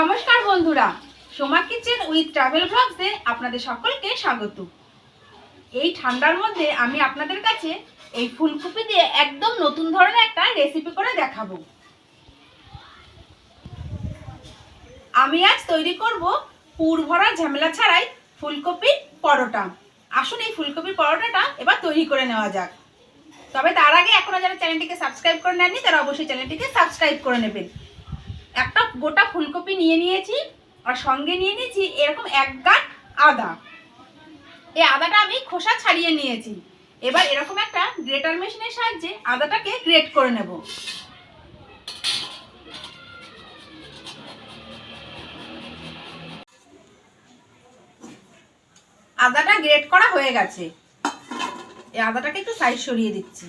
নমস্কার বন্ধুরা, Soma kitchen with travel ব্লগসে আপনাদের সকলকে স্বাগত। এই ঠান্ডার মধ্যে আমি আপনাদের কাছে এই ফুলকপি দিয়ে একদম নতুন ধরনের একটা রেসিপি করে দেখাবো। আমি আজ তৈরি করব পুর ভরা ঝামেলা ছাড়াই ফুলকপির পরোটা। আসুন এই ফুলকপির পরোটাটা এবার তৈরি করে নেওয়া যাক। তবে তার আগে এখনও যারা চ্যানেলটিকে সাবস্ক্রাইব করে নেননি, তারা অবশ্যই চ্যানেলটিকে সাবস্ক্রাইব করে নেবেন। একটা গোটা ফুলকপি নিয়ে নিয়েছি, আর সঙ্গে নিয়ে নিয়েছি এরকম এক গাঁট আদা। এই আদাটা আমি খোসা ছাড়িয়ে নিয়েছি। এবার এরকম একটা গ্রেটার মেশিনের সাহায্যে আদাটাকে গ্রেট করে নেব। আদাটা গ্রেট করা হয়ে গেছে। এই আদাটাকে একটু সাইজ সরিয়ে দিচ্ছি।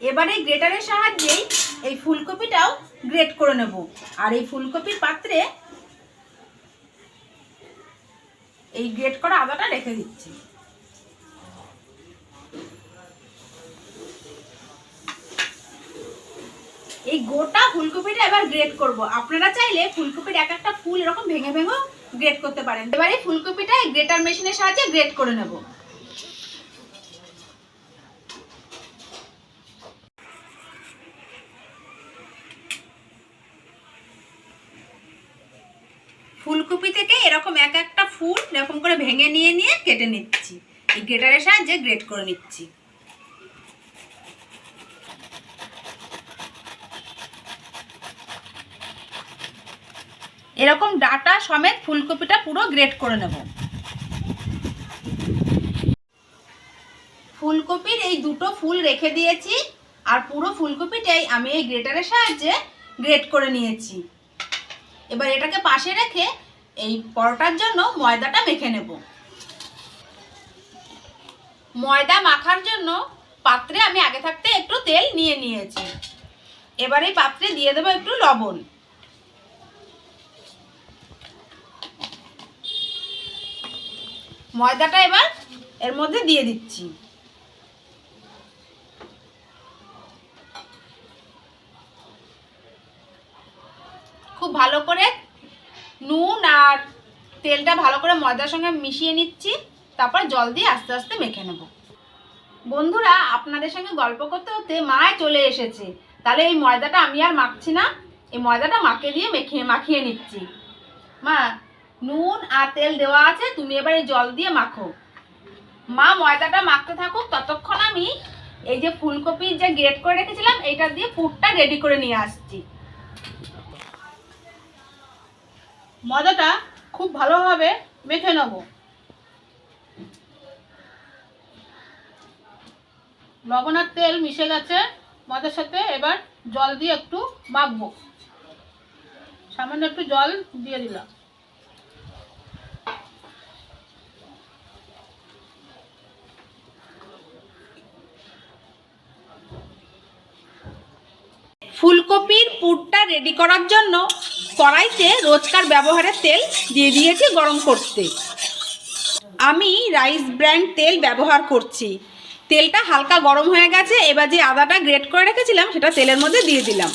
এবারে গ্রেটারের সাহায্যেই এই ফুলকপিটাও গ্রেট করে নেব। আর এই ফুলকপির পাত্রে এই গ্রেট করা আদাটা রেখে দিচ্ছি। এই গোটা ফুলকপিটা এবার গ্রেট করব। আপনারা চাইলে ফুলকপির এক একটা ফুল এরকম ভেঙে ভেঙেও গ্রেট করতে পারেন। এবার ফুলকপিটা গ্রেটার মেশিনের সাহায্যে গ্রেট করে নেব ফুলকপি থেকে এরকম এক একটা ফুল এরকম করে ভেঙে নিয়ে নিয়ে কেটে নিচ্ছি। এই গ্রেটারের সাহায্যে গ্রেট করে নিচ্ছি। এরকম ডাটা সমেত ফুলকপিটা পুরো গ্রেট করে নেব। ফুলকপির এই দুটো ফুল রেখে দিয়েছি, আর পুরো ফুলকপিটাই আমি এই গ্রেটারের সাহায্যে গ্রেট করে নিয়েছি। এবার এটাকে পাশে রেখে এই পরোটার জন্য ময়দাটা মেখে নেব। ময়দা মাখার জন্য পাত্রে আমি আগে থাকতে একটু তেল নিয়ে নিয়েছি। এবার এই পাত্রে দিয়ে দেবো একটু লবণ। ময়দাটা এবার এর মধ্যে দিয়ে দিচ্ছি। খুব ভালো করে নুন আর তেলটা ভালো করে ময়দার সঙ্গে মিশিয়ে নিচ্ছি, তারপর জল দিয়ে আস্তে আস্তে মেখে নেব। বন্ধুরা, আপনাদের সঙ্গে গল্প করতে করতে মায় চলে এসেছে। তাহলে এই ময়দাটা আমি আর মাখছি না, এই ময়দাটা মাকে দিয়ে মেখে মাখিয়ে নিচ্ছি। মা, নুন আর তেল দেওয়া আছে, তুমি এবার এই জল দিয়ে মাখো। মা, ময়দাটা মাখতে থাকুক, ততক্ষণ আমি এই যে ফুলকপির যে গ্রেট করে রেখেছিলাম, এইটা দিয়ে পুরটা রেডি করে নিয়ে আসছি। ময়দাটা খুব ভালোভাবে মেখে নেব। লবণ আর তেল মিশে গেছে, মজার সাথে এবার জল দিয়ে একটু মাখবো। সামান্য একটু জল দিয়ে দিলাম। ফুলকপির পুরটা রেডি করার জন্য কড়াইতে রোজকার ব্যবহারের তেল দিয়ে দিয়েছি গরম করতে। আমি রাইস ব্র্যান্ড তেল ব্যবহার করছি। তেলটা হালকা গরম হয়ে গেছে, এবার যে আদাটা গ্রেট করে রেখেছিলাম, সেটা তেলের মধ্যে দিয়ে দিলাম।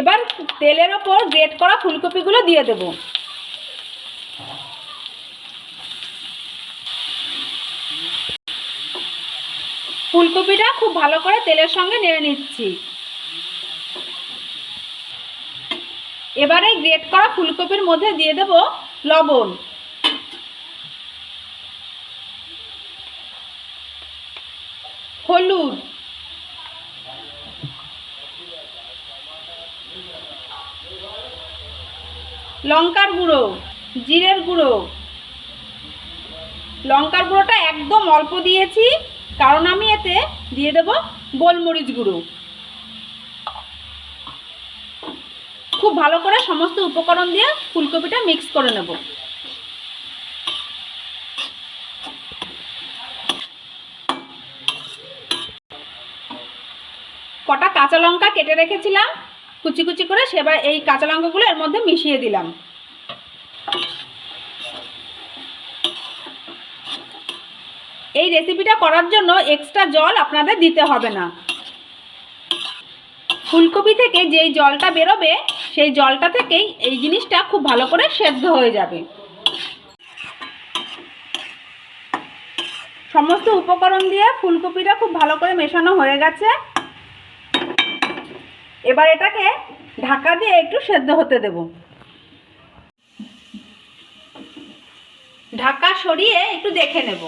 এবার তেলের ওপর গ্রেট করা ফুলকপিগুলো দিয়ে দেবো। ফুলকপিটা খুব ভালো করে তেলের সঙ্গে নেড়ে নিচ্ছি। এবারে গ্রেট করা ফুলকপির মধ্যে দিয়ে দেব লবণ। হলুদ। লঙ্কার গুঁড়ো, জিরের গুঁড়ো। লঙ্কার গুঁড়োটা একদম অল্প দিয়েছি। কারণ আমি এতে দিয়ে দেব গোলমরিচ গুঁড়ো। খুব ভালো করে সমস্ত উপকরণ দিয়ে ফুলকপিটা মিক্স করে নেব। কটা কাঁচা লঙ্কা কেটে রেখেছিলাম, কুচি কুচি করে সেবার এই কাঁচা লঙ্কাগুলো এর মধ্যে মিশিয়ে দিলাম। এই রেসিপিটা করার জন্য এক্সট্রা জল আপনাদের দিতে হবে না। ফুলকপি থেকে যেই জলটা বেরোবে, সেই জলটা থেকেই এই জিনিসটা খুব ভালো করে সেদ্ধ হয়ে যাবে। সমস্ত উপকরণ দিয়ে ফুলকপিটা খুব ভালো করে মেশানো হয়ে গেছে। এবার এটাকে ঢাকা দিয়ে একটু সেদ্ধ হতে দেব। ঢাকা সরিয়ে একটু দেখে নেব।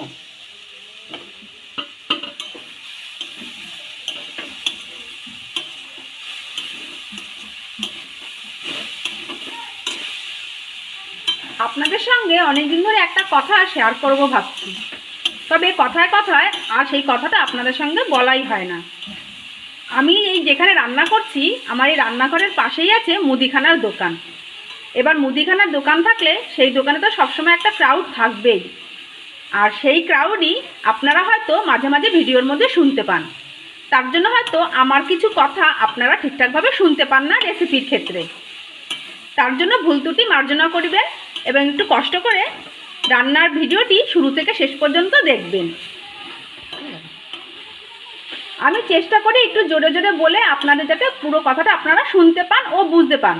আপনাদের সঙ্গে অনেকদিন ধরে একটা কথা শেয়ার করব ভাবছি। তবে কথায় কথায় আর সেই কথাটা আপনাদের সঙ্গে বলাই হয় না। আমি এই যেখানে রান্না করছি, আমার এই রান্নাঘরের পাশেই আছে মুদিখানার দোকান। এবার মুদিখানার দোকান থাকলে সেই দোকানে তো সবসময় একটা ক্রাউড থাকবেই। আর সেই ক্রাউডই আপনারা হয়তো মাঝে মাঝে ভিডিওর মধ্যে শুনতে পান। তার জন্য হয়তো আমার কিছু কথা আপনারা ঠিকঠাকভাবে শুনতে পান না রেসিপির ক্ষেত্রে। তার জন্য ভুল ত্রুটি মার্জনা করবেন এবং একটু কষ্ট করে রান্নার ভিডিওটি শুরু থেকে শেষ পর্যন্ত দেখবেন। আমি চেষ্টা করি একটু জোরে জোরে বলে আপনাদের যাতে পুরো কথাটা আপনারা শুনতে পান ও বুঝতে পান।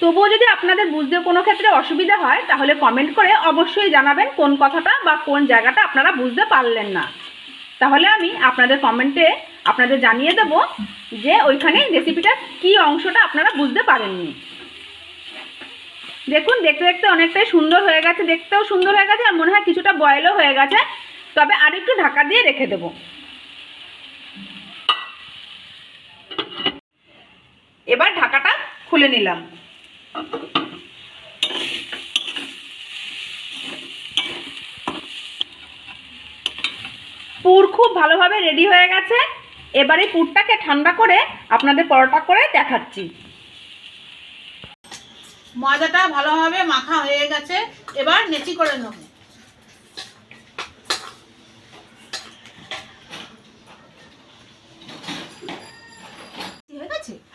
তবুও যদি আপনাদের বুঝতে কোনো ক্ষেত্রে অসুবিধা হয়, তাহলে কমেন্ট করে অবশ্যই জানাবেন কোন কথাটা বা কোন জায়গাটা আপনারা বুঝতে পারলেন না। তাহলে আমি আপনাদের কমেন্টে আপনাদের জানিয়ে দেব যে ওইখানে রেসিপিটার কী অংশটা আপনারা বুঝতে পারেননি। দেখুন, দেখতে দেখতে অনেকটাই সুন্দর হয়ে গেছে, দেখতেও সুন্দর হয়ে গেছে আর মনে হয় কিছুটা বয়েলও হয়ে গেছে। তবে আর একটু ঢাকা দিয়ে রেখে দেবো। এবার ঢাকাটা খুলে নিলাম। পুর খুব ভালোভাবে রেডি হয়ে গেছে। এবারে পুরটাকে ঠান্ডা করে আপনাদের পরোটা করে দেখাচ্ছি। ময়দাটা ভালোভাবে মাখা হয়ে গেছে। এবার নেচি করে নেব।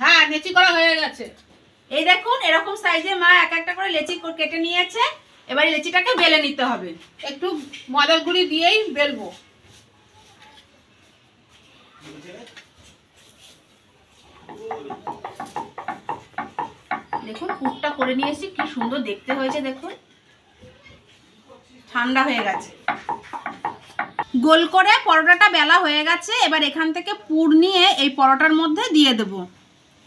হ্যাঁ নেচি করা হয়ে গেছে। এই দেখুন, এরকম সাইজে মা এক একটা করে লেচি কেটে নিয়েছে। এবার লেচিটাকে বেলে নিতে হবে। একটু ময়দার গুঁড়ি দিয়েই বেলবো। দেখুন পুরটা করে নিয়েছি, কি সুন্দর দেখতে হয়েছে, দেখুন। ঠান্ডা হয়ে গেছে। গোল করে পরোটাটা বেলা হয়ে গেছে, এবার এখান থেকে পুর নিয়ে এই পরোটার মধ্যে দিয়ে দেব।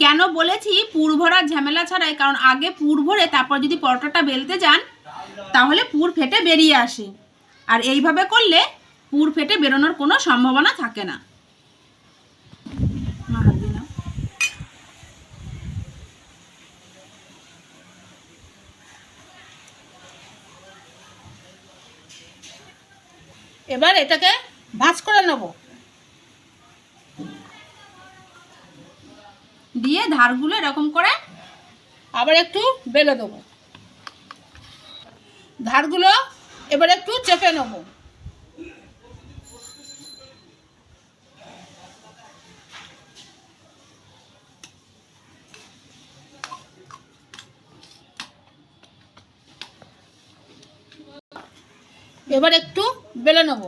কেন বলেছি পুর ভরার ঝামেলা ছাড়াই? কারণ আগে পুর ভরে তারপর যদি পরোটাটা বেলতে যান, তাহলে পুর ফেটে বেরিয়ে আসে। আর এইভাবে করলে পুর ফেটে বেরোনোর কোনো সম্ভাবনা থাকে না। এবার এটাকে ভাঁজ করে নেব। দিয়ে ধারগুলো এরকম করে আবার একটু বেলে দেবো। ধারগুলো এবার একটু চেপে নেব। এবার একটু বেলে নেব।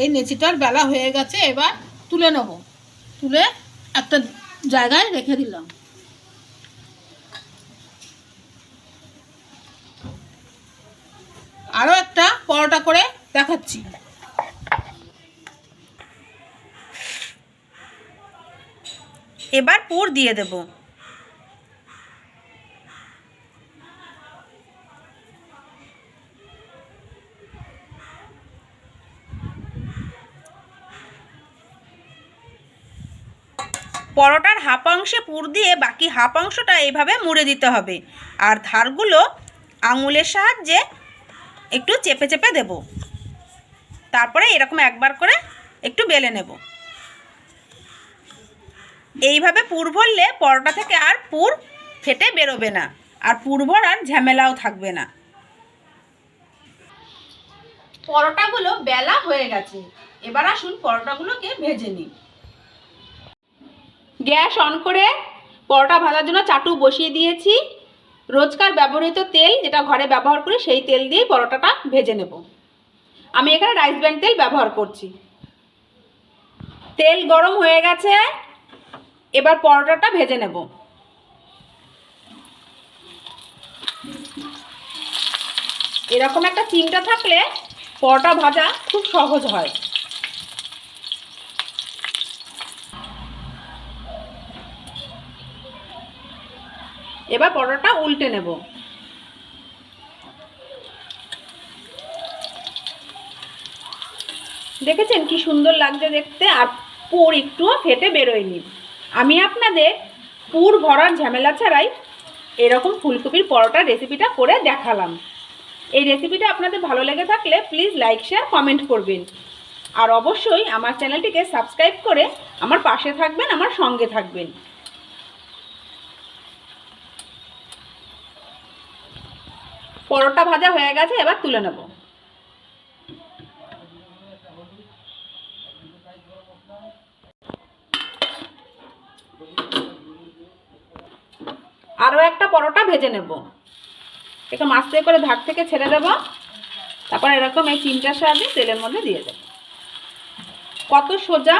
এই নেচিটার বেলা হয়ে গেছে, এবার তুলে নেব। তুলে একটা জায়গায় রেখে দিলাম। আরও একটা পরোটা করে দেখাচ্ছি। এবার পুর দিয়ে দেব। পরোটার হাফ অংশে পুর দিয়ে বাকি হাফ অংশটা এইভাবে মুড়ে দিতে হবে। আর ধারগুলো আঙুলের সাহায্যে একটু চেপে চেপে দেব। তারপরে এরকম একবার করে একটু বেলে নেব। এইভাবে পুর ভরলে পরোটা থেকে আর পুর ফেটে বেরোবে না। আর পুর ভরার ঝামেলাও থাকবে না। পরোটাগুলো বেলা হয়ে গেছে। এবার আসুন পরোটাগুলোকে ভেজে নিই। গ্যাস অন করে পরোটা ভাজার জন্য চাটু বসিয়ে দিয়েছি। রোজকার ব্যবহৃত তেল যেটা ঘরে ব্যবহার করি সেই তেল দিয়ে পরোটাটা ভেজে নেব। আমি এখানে রাইস ব্র্যান্ড তেল ব্যবহার করছি। তেল গরম হয়ে গেছে, এবার পরোটাটা ভেজে নেব। এরকম একটা চিমটা থাকলে পরোটা ভাজা খুব সহজ হয়। এবার পরোটা উল্টে নেব। দেখেছেন কি সুন্দর লাগছে দেখতে? আর পুর একটুও ফেটে বেরোয়নি। আমি আপনাদের পুর ভরার ঝামেলা ছাড়াই এরকম ফুলকপির পরোটা রেসিপিটা করে দেখালাম। এই রেসিপিটা আপনাদের ভালো লেগে থাকলে প্লিজ লাইক শেয়ার কমেন্ট করবেন। আর অবশ্যই আমার চ্যানেলটিকে সাবস্ক্রাইব করে আমার পাশে থাকবেন, আমার সঙ্গে থাকবেন। পরোটা ভাজা হয়ে গেছে, এবার তুলে নেব। আরও একটা পরোটা ভেজে নেব। একটু মাছতে করে ধার থেকে ছেড়ে দেব। তারপর এরকম এই চিমটার সাহায্যে তেলের মধ্যে দিয়ে দেব। কত সোজা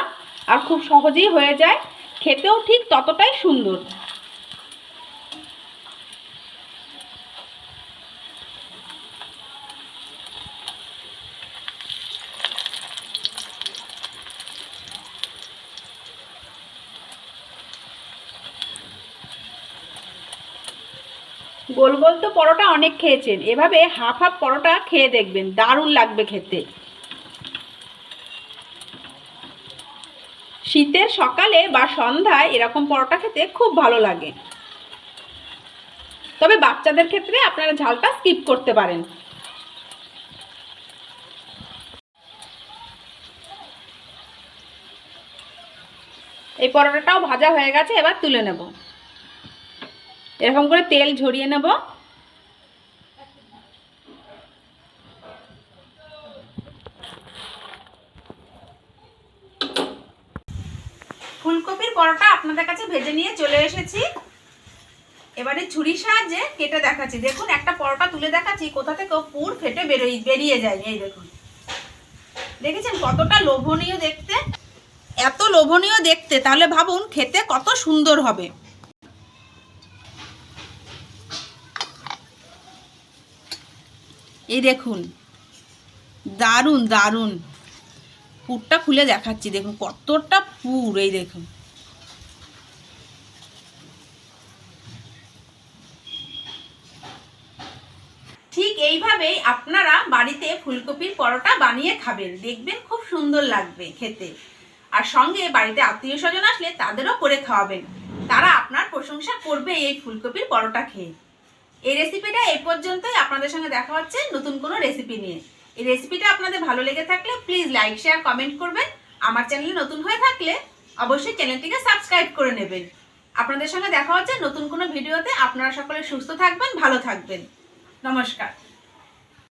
আর খুব সহজেই হয়ে যায়। খেতেও ঠিক ততটাই সুন্দর। গোল তো পরোটা অনেক খেয়েছেন। এভাবে হাফ হাফ পরোটা খেয়ে দেখবেন, দারুণ লাগবে খেতে। শীতের সকালে বা সন্ধ্যায় এরকম পরোটা খেতে খুব ভালো লাগে। তবে বাচ্চাদের ক্ষেত্রে আপনারা ঝালটা স্কিপ করতে পারেন। এই পরোটাটাও ভাজা হয়ে গেছে, এবার তুলে নেব। এরকম করে তেল ঝরিয়ে নেব। ফুলকপির পরোটা আপনাদের কাছে ভেজে নিয়ে চলে এসেছি। এবারে ছুরির সাহায্যে কেটে দেখাচ্ছি। দেখুন, একটা পরোটা তুলে দেখাচ্ছি, কোথা থেকে পুর ফেটে বেরোই বেরিয়ে যায়। এই দেখুন। দেখেছেন কতটা লোভনীয় দেখতে? এত লোভনীয় দেখতে, তাহলে ভাবুন খেতে কত সুন্দর হবে। এই দেখুন, দারুণ দারুণ। পুরটা খুলে দেখাচ্ছি, দেখুন কতটা পুর, এই দেখুন। ঠিক এইভাবেই আপনারা বাড়িতে ফুলকপির পরোটা বানিয়ে খাবেন, দেখবেন খুব সুন্দর লাগবে খেতে। আর সঙ্গে বাড়িতে আত্মীয় স্বজন আসলে তাদেরও করে খাওয়াবেন। তারা আপনার প্রশংসা করবে এই ফুলকপির পরোটা খেয়ে। এই রেসিপিটা এই পর্যন্তই আপনাদের সঙ্গে দেখা হচ্ছে নতুন কোনো রেসিপি নিয়ে। এই রেসিপিটা আপনাদের ভালো লেগে থাকলে প্লিজ লাইক শেয়ার কমেন্ট করবেন। আমার চ্যানেলে নতুন হয়ে থাকলে অবশ্যই চ্যানেলটিকে সাবস্ক্রাইব করে নেবেন। আপনাদের সঙ্গে দেখা হচ্ছে নতুন কোনো ভিডিওতে আপনারা সকলে সুস্থ থাকবেন, ভালো থাকবেন। নমস্কার।